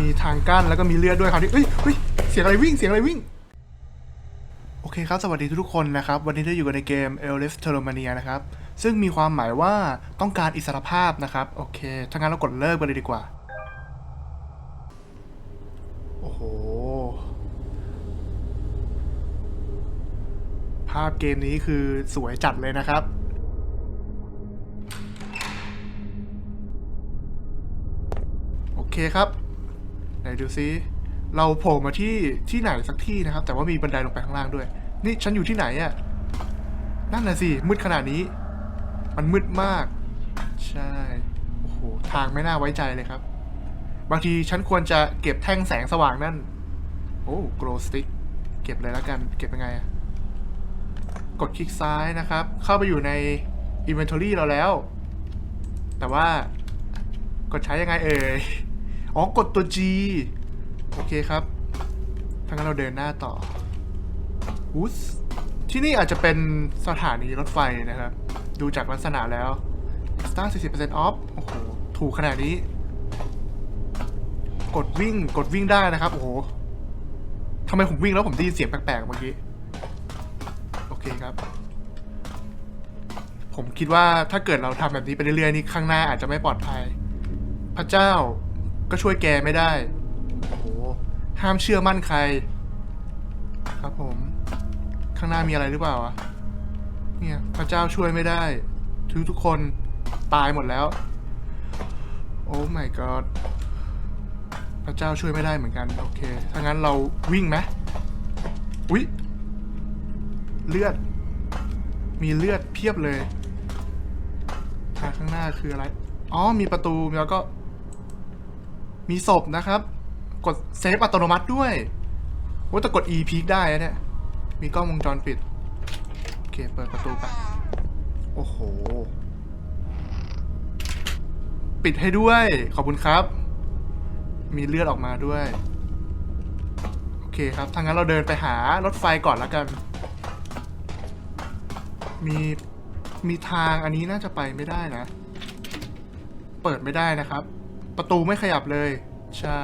มีทางกั้นแล้วก็มีเลือดด้วยครับที่เอ้ยเฮ้ยเสียงอะไรวิ่งเสียงอะไรวิ่ง โอเคครับ สวัสดีทุกคนนะครับ วันนี้เราอยู่กันในเกม e l i f t e r o m a n i a นะครับ ซึ่งมีความหมายว่าต้องการอิสรภาพนะครับ โอเค ถ้างั้นเรากดเลิกไปเลยดีกว่า โอ้โห ภาพเกมนี้คือสวยจัดเลยนะครับโอเคครับ ไหนดูซิ เราโผล่มาที่ที่ไหนสักที่นะครับ แต่ว่ามีบันไดลงไปข้างล่างด้วย นี่ฉันอยู่ที่ไหนอะ่ะ นั่นน่ะสิ มืดขนาดนี้ มันมืดมาก ใช่ โอ้โห ทางไม่น่าไว้ใจเลยครับ บางทีฉันควรจะเก็บแท่งแสงสว่างนั่น โอ้โกลสติ๊ก เก็บเลยแล้วกัน เก็บยังไงอะกดคลิกซ้ายนะครับ เข้าไปอยู่ใน Inventory เราแล้ว แต่ว่ากดใช้ยังไงเอ่ย อ๋อกดตัว G โอเคครับถ้างั้นเราเดินหน้าต่ออุสที่นี่อาจจะเป็นสถานีรถไฟนะครับ ดูจากลักษณะแล้ว Star 40% off โอ้โห ถูกขนาดนี้ กดวิ่ง กดวิ่งได้นะครับ โอ้โหทำไมผมวิ่งแล้วผมได้ยินเสียงแปลกๆเมื่อกี้ โอเคครับ ผมคิดว่าถ้าเกิดเราทำแบบนี้ไปเรื่อยๆนี่ข้างหน้าอาจจะไม่ปลอดภัย พระเจ้า ก็ช่วยแกไม่ได้ โอ้โห ห้ามเชื่อมั่นใคร ครับผม ข้างหน้ามีอะไรหรือเปล่าอะเนี่ยพระเจ้าช่วยไม่ได้ ทุกทุกคนตายหมดแล้ว โอ้ my god พระเจ้าช่วยไม่ได้เหมือนกัน โอเค ถ้างั้นเราวิ่งไหมอุ๊ย เลือด มีเลือดเพียบเลยทางข้างหน้าคืออะไร อ๋อ มีประตูแล้วก็ มีศพนะครับ กดเซฟอัตโนมัติด้วยว่าแต่กด E พีคได้เนี่ย มีกล้องวงจรปิด โอเค เปิดประตูไป โอ้โห ปิดให้ด้วย ขอบคุณครับ มีเลือดออกมาด้วย โอเคครับถ้างั้นเราเดินไปหารถไฟก่อนแล้วกัน มี มีทางอันนี้น่าจะไปไม่ได้นะ เปิดไม่ได้นะครับ ประตูไม่ขยับเลย ใช่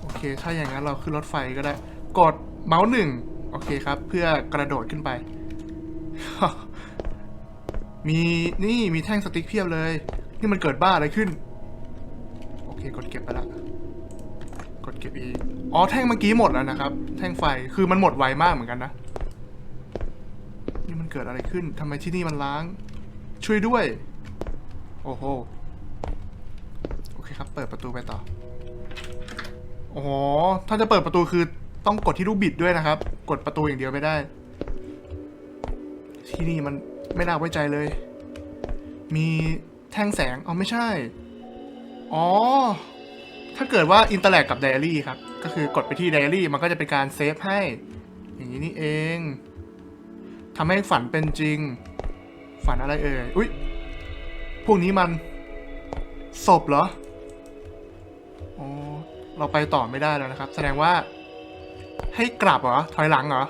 โอเค ถ้าอย่างนั้นเราขึ้นรถไฟก็ได้ กดเมาส์หนึ่งโอเคครับ เพื่อกระโดดขึ้นไป มีนี่มีแท่งสติ๊กเพียบเลย นี่มันเกิดบ้าอะไรขึ้น โอเค กดเก็บไปละกดเก็บอีก อ๋อ แท่งเมื่อกี้หมดแล้วนะครับ แท่งไฟ คือมันหมดไวมากเหมือนกันนะ นี่มันเกิดอะไรขึ้น ทำไมที่นี่มันล้าง ช่วยด้วย โอ้โห คครับ เปิดประตูไปต่อ โอ้โห ถ้าจะเปิดประตูคือต้องกดที่ลูกบิดด้วยนะครับ กดประตูอย่างเดียวไม่ได้ ที่นี่มันไม่น่าไว้ใจเลย มีแท่งแสง เอ๋อไม่ใช่ อ๋อ ถ้าเกิดว่าอินเตอร์แลกกับไดอารี่ครับ ก็คือกดไปที่ไดอารี่มันก็จะเป็นการเซฟให้ อย่างนี้นี่เอง ทำให้ฝันเป็นจริง ฝันอะไรเอ่ย อุ๊ย พวกนี้มันศพเหรอ อ๋อเราไปต่อไม่ได้แล้วนะครับ แสดงว่า ให้กลับเหรอ ถอยหลังเหรอ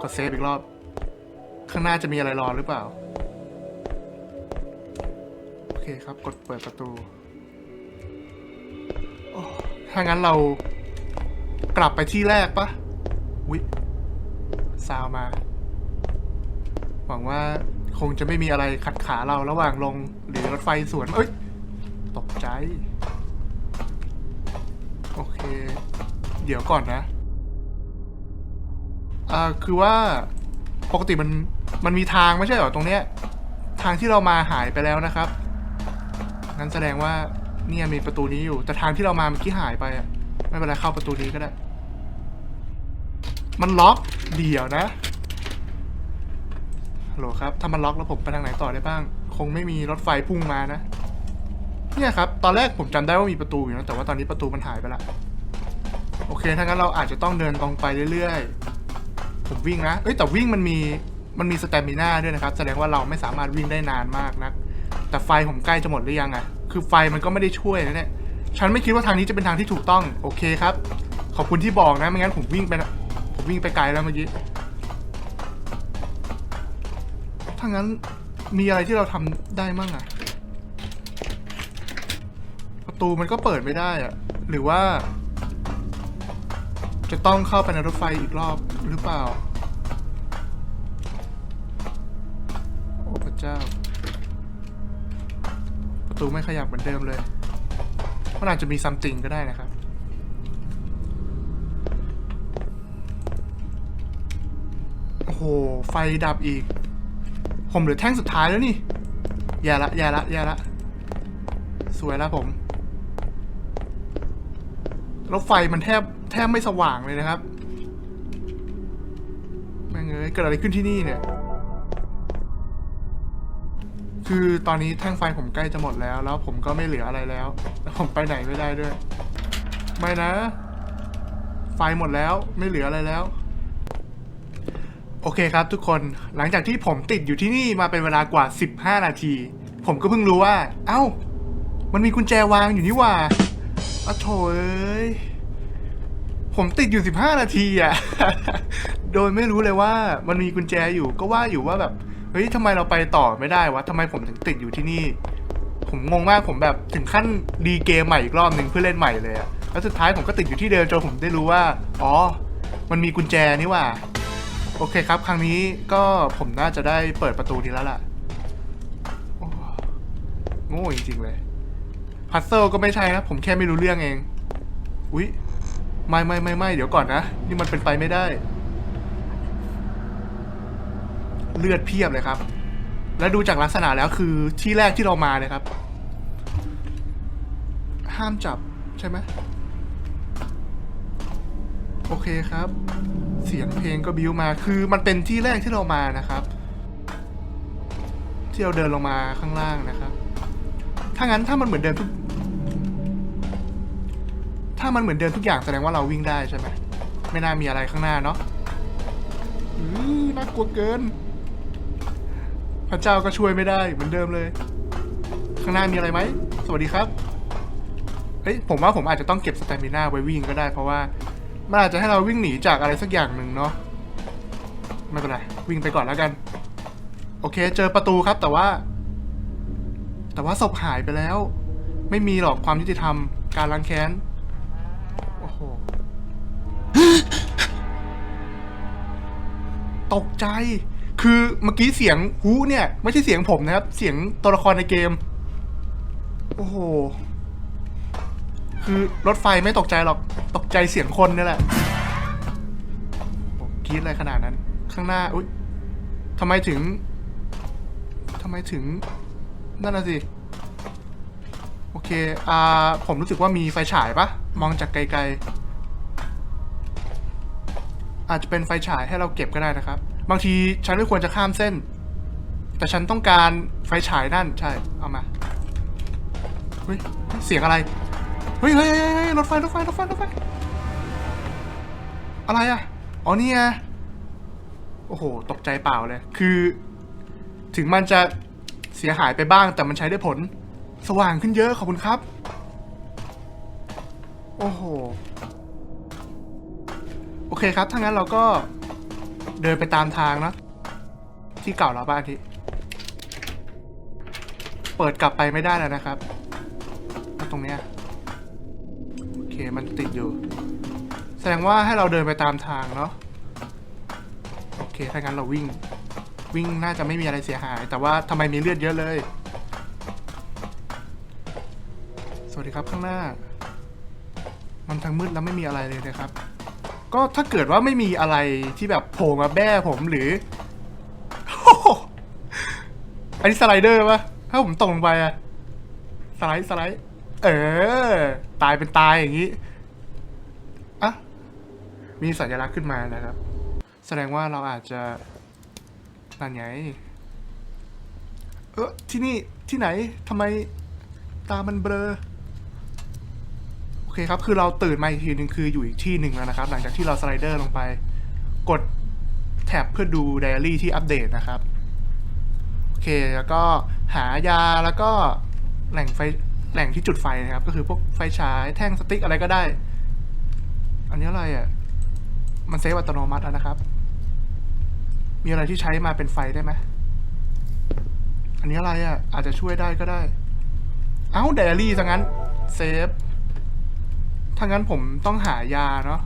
กดเซฟอีกรอบ ข้างหน้าจะมีอะไรรอหรือเปล่า โอเคครับ กดเปิดประตูถ้างั้นเรากลับไปที่แรกปะอุ๊ยซาวมา หวังว่าคงจะไม่มีอะไรขัดขาเราระหว่างลงหรือรถไฟสวน เอ้ย ตกใจ โอเค เดี๋ยวก่อนนะ อ่า คือว่า ปกติมัน มันมีทางไม่ใช่เหรอตรงเนี้ย ทางที่เรามาหายไปแล้วนะครับ งั้นแสดงว่า เนี่ยมีประตูนี้อยู่ แต่ทางที่เรามาเมื่อกี้หายไปอะไม่เป็นไรเข้าประตูนี้ก็ได้ มันล็อก เดี๋ยวนะฮัลโหลครับ ถ้ามันล็อกแล้วผมไปทางไหนต่อได้บ้าง คงไม่มีรถไฟพุ่งมานะ เนี่ยครับ ตอนแรกผมจำได้ว่ามีประตูอยู่นะ แต่ว่าตอนนี้ประตูมันหายไปละ โอเค ถ้างั้นเราอาจจะต้องเดินตรงไปเรื่อยๆ ผมวิ่งนะ เอ้ย แต่วิ่งมันมี มันมีสเตมิน่าด้วยนะครับ แสดงว่าเราไม่สามารถวิ่งได้นานมากนะแต่ไฟผมใกล้จะหมดหรือยังอะคือไฟมันก็ไม่ได้ช่วยนะเนี่ย ฉันไม่คิดว่าทางนี้จะเป็นทางที่ถูกต้อง โอเคครับ ขอบคุณที่บอกนะ ไม่งั้นผมวิ่งไปนะผมวิ่งไปไกลแล้วเมื่อกี้ ถ้างั้นมีอะไรที่เราทำได้มั่งอะ ประตูมันก็เปิดไม่ได้อะหรือว่า จะต้องเข้าไปในรถไฟอีกรอบหรือเปล่า โอ้พระเจ้า ประตูไม่ขยับเหมือนเดิมเลยมันอาจจะมีซัมติงก็ได้นะครับโอ้โห ไฟดับอีก ผมเหลือแท่งสุดท้ายแล้วนี่แย่ละแย่ละแย่ละ สวยแล้วผม แล้วไฟมันแทบแทบไม่สว่างเลยนะครับแม่งเอ้ยเกิดอะไรขึ้นที่นี่เนี่ย คือตอนนี้แท่งไฟผมใกล้จะหมดแล้ว แล้วผมก็ไม่เหลืออะไรแล้ว แล้วผมไปไหนไม่ได้ด้วย ไม่นะ ไฟหมดแล้วไม่เหลืออะไรแล้วโอเคครับทุกคนหลังจากที่ผมติดอยู่ที่นี่มาเป็นเวลากว่า 15 นาที ผมก็เพิ่งรู้ว่า เอ้า มันมีกุญแจวางอยู่นี่ว่า อ้าวโถเอ้ยผมติดอยู่ 15 นาทีอะ โดยไม่รู้เลยว่ามันมีกุญแจอยู่ ก็ว่าอยู่ว่าแบบ เฮ้ยทำไมเราไปต่อไม่ได้วะทำไมผมถึงติดอยู่ที่นี่ ผมงงมากผมแบบถึงขั้นดีเกมใหม่อีกรอบหนึ่งเพื่อเล่นใหม่เลยอะแล้วสุดท้ายผมก็ติดอยู่ที่เดิมจนผมได้รู้ว่า อ๋อ มันมีกุญแจนี่ว่า โอเคครับ ครั้งนี้ก็ผมน่าจะได้เปิดประตูนี้แล้วล่ะโอ้โง่จริงๆเลย พัซเซิลก็ไม่ใช่นะ ผมแค่ไม่รู้เรื่องเอง อุ๊ย ไม่ไม่ไม่ไม่เดี๋ยวก่อนนะ นี่มันเป็นไปไม่ได้ เลือดเพียบเลยครับ และดูจากลักษณะแล้วคือที่แรกที่เรามาเนี่ยครับ ห้ามจับใช่ไหมโอเคครับ เสียงเพลงก็บิวมา คือมันเป็นที่แรกที่เรามานะครับ ที่เราเดินลงมาข้างล่างนะครับ ถ้างั้นถ้ามันเหมือนเดิมทุก ถ้ามันเหมือนเดิมทุกอย่างแสดงว่าเราวิ่งได้ใช่ไหมไม่น่ามีอะไรข้างหน้าเนาะอื้อน่ากลัวเกิน พระเจ้าก็ช่วยไม่ได้เหมือนเดิมเลย ข้างหน้ามีอะไรไหม สวัสดีครับ เฮ้ยผมว่าผมอาจจะต้องเก็บสเตมิน่าไว้วิ่งก็ได้ เพราะว่ามันอาจจะให้เราวิ่งหนีจากอะไรสักอย่างหนึ่งเนาะ ไม่เป็นไรวิ่งไปก่อนแล้วกัน โอเค เจอประตูครับแต่ว่า แต่ว่าศพหายไปแล้ว ไม่มีหรอกความยุติธรรม การล้างแค้น โอ้โห ตกใจ คือเมื่อกี้เสียงฮู้เนี่ย ไม่ใช่เสียงผมนะครับ เสียงตัวละครในเกม โอ้โห คือรถไฟไม่ตกใจหรอก ตกใจเสียงคนนี่แหละโอ้กรีดอะไรขนาดนั้น ข้างหน้า อุ๊ยทำไมถึงทำไมถึง นั่นน่ะสิ โอเค อ่า ผมรู้สึกว่ามีไฟฉายปะมองจากไกลๆ อาจจะเป็นไฟฉายให้เราเก็บก็ได้นะครับ บางทีฉันไม่ควรจะข้ามเส้น แต่ฉันต้องการไฟฉายนั่นใช่ เอามา เฮ้ย เสียงอะไร เฮ้ยเฮ้ยเฮ้ยรถไฟรถไฟรถไฟรถไฟ อะไรอะ อ๋อนี่ไงโอ้โห ตกใจเปล่าเลย คือ ถึงมันจะ เสียหายไปบ้างแต่มันใช้ได้ผล สว่างขึ้นเยอะขอบคุณครับ โอ้โห โอเคครับ ถ้างั้นเราก็เดินไปตามทางนะที่เก่าเราบ้านที่ เปิดกลับไปไม่ได้แล้วนะครับ ตรงเนี้ยโอเคมันติดอยู่ แสดงว่าให้เราเดินไปตามทางเนาะโอเคถ้างั้นเราวิ่ง วิ่งน่าจะไม่มีอะไรเสียหาย แต่ว่าทำไมมีเลือดเยอะเลย สวัสดีครับข้างหน้า มันทั้งมืดแล้วไม่มีอะไรเลยนะครับ ก็ถ้าเกิดว่าไม่มีอะไรที่แบบโผล่มาแบ้ผมหรือ อันนี้สไลเดอร์ปะถ้าผมตกลงไปอะสไลด์สไลด์ เออ ตายเป็นตายอย่างนี้อะมีสัญลักษณ์ขึ้นมานะครับ แสดงว่าเราอาจจะ นั่นไง เออที่นี่ที่ไหนทำไมตามันเบลอ โอเคครับ คือเราตื่นมาอีกทีหนึ่งคืออยู่อีกที่หนึ่งแล้วนะครับ หลังจากที่เราสไลเดอร์ลงไป กดแท็บเพื่อดูไดอารี่ที่อัปเดตนะครับ โอเค แล้วก็หายาแล้วก็แหล่งไฟแหล่งที่จุดไฟนะครับ ก็คือพวกไฟฉายแท่งสติ๊กอะไรก็ได้ อันนี้อะไรอะ มันเซฟอัตโนมัติแล้วนะครับ มีอะไรที่ใช้มาเป็นไฟได้ไหมอันนี้อะไรอะ อาจจะช่วยได้ก็ได้ เอ้าไดอารี่ซะงั้น เซฟ ถ้างั้นผมต้องหายาเนาะ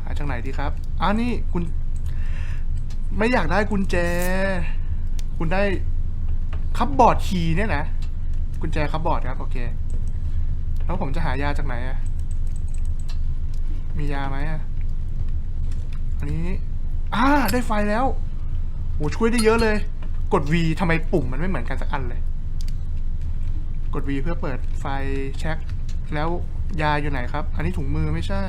หาจากไหนดีครับอ้าวนี่คุณ ไม่อยากได้กุญแจ คุณได้คัพบอร์ดคีย์เนี่ยนะ กุญแจคัพบอร์ดครับ โอเค แล้วผมจะหายาจากไหนอะมียาไหมอะอันนี้ อ่าได้ไฟแล้วโอ้ช่วยได้เยอะเลย กด V ทำไมปุ่มมันไม่เหมือนกันสักอันเลย กด V เพื่อเปิดไฟเช็ค แล้วยาอยู่ไหนครับ อันนี้ถุงมือไม่ใช่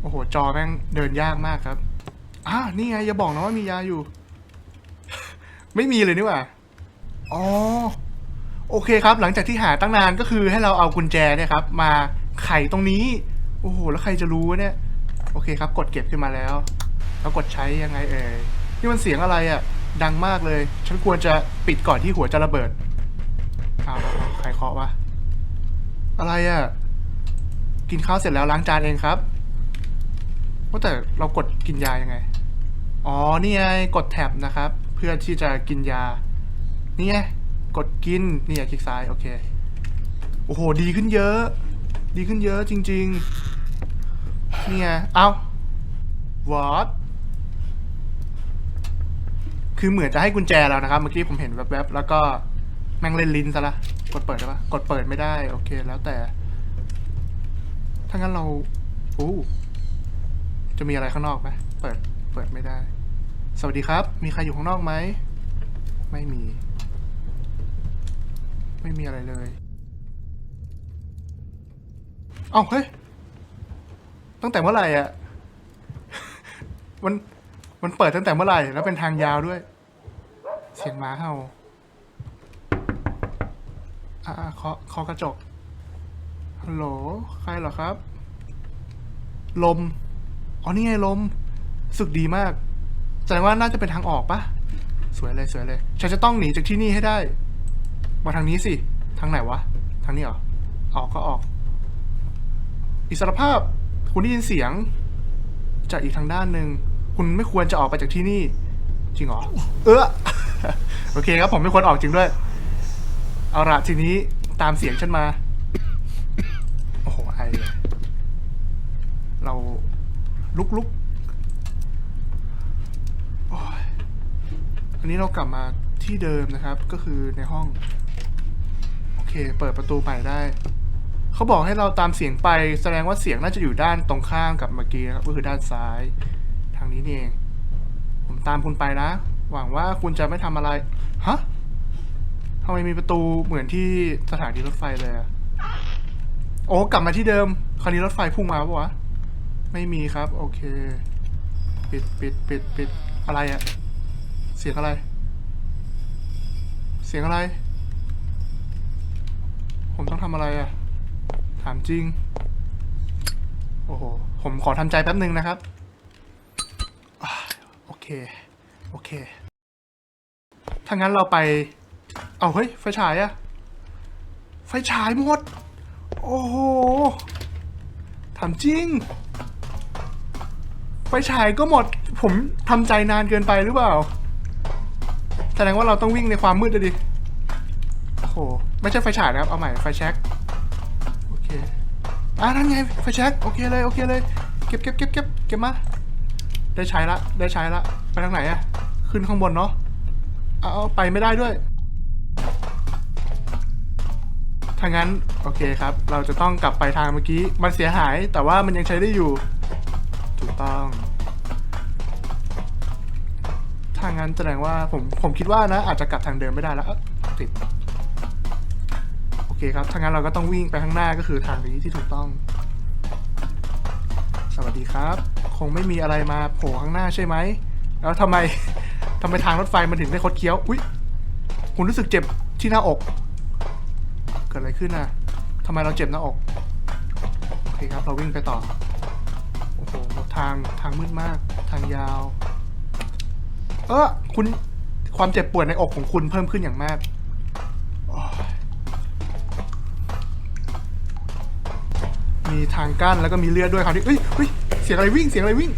โอ้โห จอแม่งเดินยากมากครับอ่านี่ไง อย่าบอกนะว่ามียาอยู่ ไม่มีเลยนี่หว่า อ๋อ โอเคครับ หลังจากที่หาตั้งนานก็คือให้เราเอากุญแจเนี่ยครับ มาไขตรงนี้ โอ้โห แล้วใครจะรู้เนี่ย โอเคครับ กดเก็บขึ้นมาแล้ว แล้วกดใช้ยังไงเอ่ยนี่มันเสียงอะไรอะ่ะ ดังมากเลย ฉันควรจะปิดก่อนที่หัวจะระเบิดเอาใครเคาะวะอะไรอะ่ะ กินข้าวเสร็จแล้วล้างจานเองครับว่าแต่เรากดกินยายังไง อ๋อ นี่ไงกดแท็บนะครับ เพื่อที่จะกินยา นี่ไงกดกิน นี่ไงคลิกซ้าย โอเค โอ้โห ดีขึ้นเยอะ ดีขึ้นเยอะจริง ๆ นี่ไง เอา what คือเหมือนจะให้กุญแจแล้วนะครับ เมื่อกี้ผมเห็นแวบๆแล้วก็แม่งเล่นลิ้นซะละ กดเปิดได้ปะกดเปิดไม่ได้ โอเค แล้วแต่ ถ้างั้นเราอู้จะมีอะไรข้างนอกไหมเปิด เปิดไม่ได้ สวัสดีครับ มีใครอยู่ข้างนอกไหม ไม่มี ไม่มีอะไรเลย เอ้าเฮ้ย ตั้งแต่เมื่อไหร่อะ มัน มันเปิดตั้งแต่เมื่อไหร่ แล้วเป็นทางยาวด้วย เสียงหมาเห่าอ่าเคาะเคาะกระจกฮัลโหลใครเหรอครับ ลม อ๋อนี่ไงลมสึกดีมากแสดงว่าน่าจะเป็นทางออกปะสวยเลยสวยเลยฉันจะต้องหนีจากที่นี่ให้ได้ มาทางนี้สิ ทางไหนวะ ทางนี้เหรอ ออกก็ออก อิสรภาพ คุณได้ยินเสียง จากอีกทางด้านหนึ่ง คุณไม่ควรจะออกไปจากที่นี่ จริงเหรอ เออ โอเคครับผมไม่ควรออกจริงด้วย เอาละทีนี้ตามเสียงฉันมา โอ้โห ไอเลยเราลุกลุกโอ้ยอันนี้เรากลับมาที่เดิมนะครับ ก็คือในห้อง โอเค เปิดประตูใหม่ได้ เขาบอกให้เราตามเสียงไป แสดงว่าเสียงน่าจะอยู่ด้านตรงข้ามกับเมื่อกี้นะครับ ก็คือด้านซ้ายทางนี้นี่เอง ผมตามคุณไปนะ หวังว่าคุณจะไม่ทำอะไร ฮะทำไมมีประตูเหมือนที่สถานีรถไฟเลยอะโอ้กลับมาที่เดิม คราวนี้รถไฟพุ่งมาปะวะ ไม่มีครับ โอเค ปิดปิดปิดปิดอะไรอะเสียงอะไร เสียงอะไร ผมต้องทำอะไรอะถามจริง โอ้โห ผมขอทำใจแป๊บหนึ่งนะครับ เค โอเค ถ้างั้นเราไป เอาเฮ้ย ไฟฉายอะไฟฉายหมด โอ้โหถามจริง ไฟฉายก็หมด ผมทำใจนานเกินไปหรือเปล่า แสดงว่าเราต้องวิ่งในความมืดเลยดิ โอ้โห ไม่ใช่ไฟฉายนะครับ เอาใหม่ ไฟแช็กโอเค อ่านั่นไง ไฟแช็กโอเคเลย โอเคเลย เก็บเก็บเก็บเก็บเก็บมา ได้ใช้ละได้ใช้ละไปทางไหนอะขึ้นข้างบนเนาะเอาไปไม่ได้ด้วยถ้างั้นโอเคครับ เราจะต้องกลับไปทางเมื่อกี้ มันเสียหายแต่ว่ามันยังใช้ได้อยู่ ถูกต้องถ้างั้นแสดงว่าผมผมคิดว่านะ อาจจะกลับทางเดิมไม่ได้แล้วติดโอเคครับถ้างั้นเราก็ต้องวิ่งไปข้างหน้าก็คือทางนี้ที่ถูกต้อง สวัสดีครับ คงไม่มีอะไรมาโผล่ข้างหน้าใช่ไหม แล้วทำไม ทำไมทางรถไฟมันถึงได้คดเคี้ยว อุ๊ยคุณรู้สึกเจ็บที่หน้าอก เกิดอะไรขึ้นน่ะทำไมเราเจ็บหน้าอก โอเคครับ เราวิ่งไปต่อ โอ้โห ทาง ทางมืดมาก ทางยาว เออคุณ ความเจ็บปวดในอกของคุณเพิ่มขึ้นอย่างมากมีทางกั้นแล้วก็มีเลือดด้วยคราวนี้เอ้ยเฮ้ย เสียงอะไรวิ่ง เสียงอะไรวิ่ง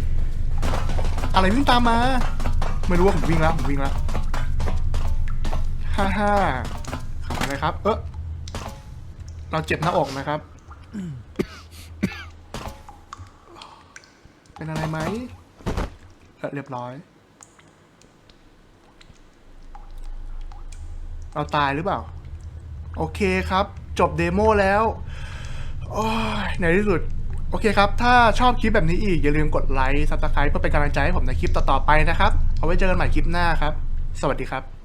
อะไรวิ่งตามมา ไม่รู้ว่าผมวิ่งแล้วผมวิ่งแล้วฮ่าฮ่าขับอะไรครับ เออเราเจ็บหน้าอกนะครับ เป็นอะไรไหมเออเรียบร้อย เราตายหรือเปล่า โอเคครับ จบเดโมแล้ว โอ้ยในที่สุด โอเคครับ ถ้าชอบคลิปแบบนี้อีก อย่าลืมกดไลค์ซับสไครป์เพื่อเป็นกำลังใจให้ผมในคลิปต่อๆไปนะครับ เอาไว้เจอกันใหม่คลิปหน้าครับ สวัสดีครับ